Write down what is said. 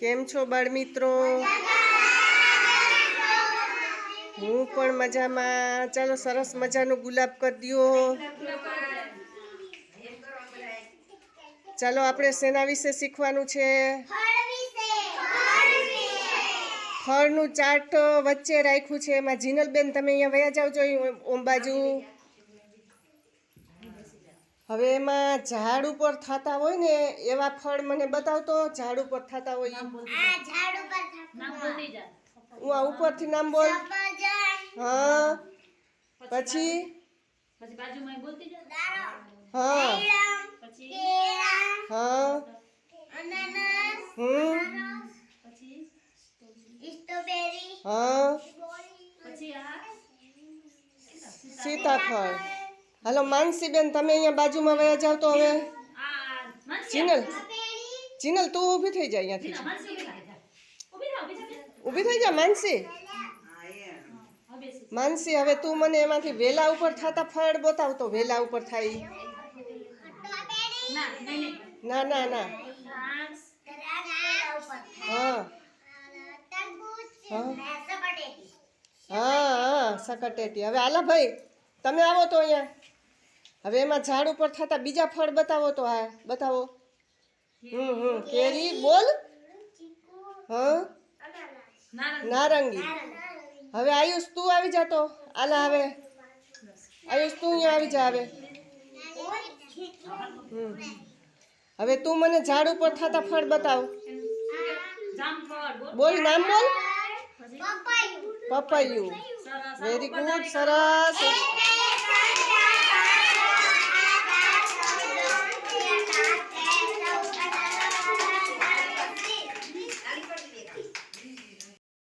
કેમ છો બાળ મિત્રો હું પણ મજામાં. ચાલો સરસ મજાનું ગુલાબ કરી દો ચાલો આપણે શેના વિશે શીખવાનું છે? ફળનું ચાટ વચ્ચે રાખ્યું છે. એમાં જીનલબેન, તમે અહીંયા વયા જાવ છો ઓમ બાજુ? હવે એમાં ઝાડ ઉપર થતા હોય ને એવા ફળ મને બતાવતો ઝાડ ઉપર થતા હોય ઈ. હું આ ઉપરથી નામ બોલ. હા. પછી પછી? બાજુમાં બોલતી જા. હા. હા. હમ. હા. સીતાફળ. હાલો, માનસીબેન, તમે અહીંયા બાજુમાં વયા જાવ તો હવે. ચિનલ જીનલ જીનલ તું ઊભી થઈ જા અહીંયાથી. ઊભી થઈ જા, માનસી. માનસી, હવે તું મને એમાંથી વેલા ઉપર થતા ફળ બતાવતો વેલા ઉપર થાય ના ના ના. હા. હા હા સકટેટી હવે આલા ભાઈ તમે આવો તો અહીંયા. હવે એમાં ઝાડ ઉપર થતા બીજા ફળ બતાવો તો હા બતાવો. હમ હમ કેરી બોલ. હા? નારંગી. હવે આયુષ તું આવી જાતો આલા હવે. આયુષ તું અહીંયા આવી જા હવે. હવે તું મને ઝાડ ઉપર થતા ફળ બતાવ. બોલ નામ બોલ. પપૈયું. વેરી ગુડ સરસ.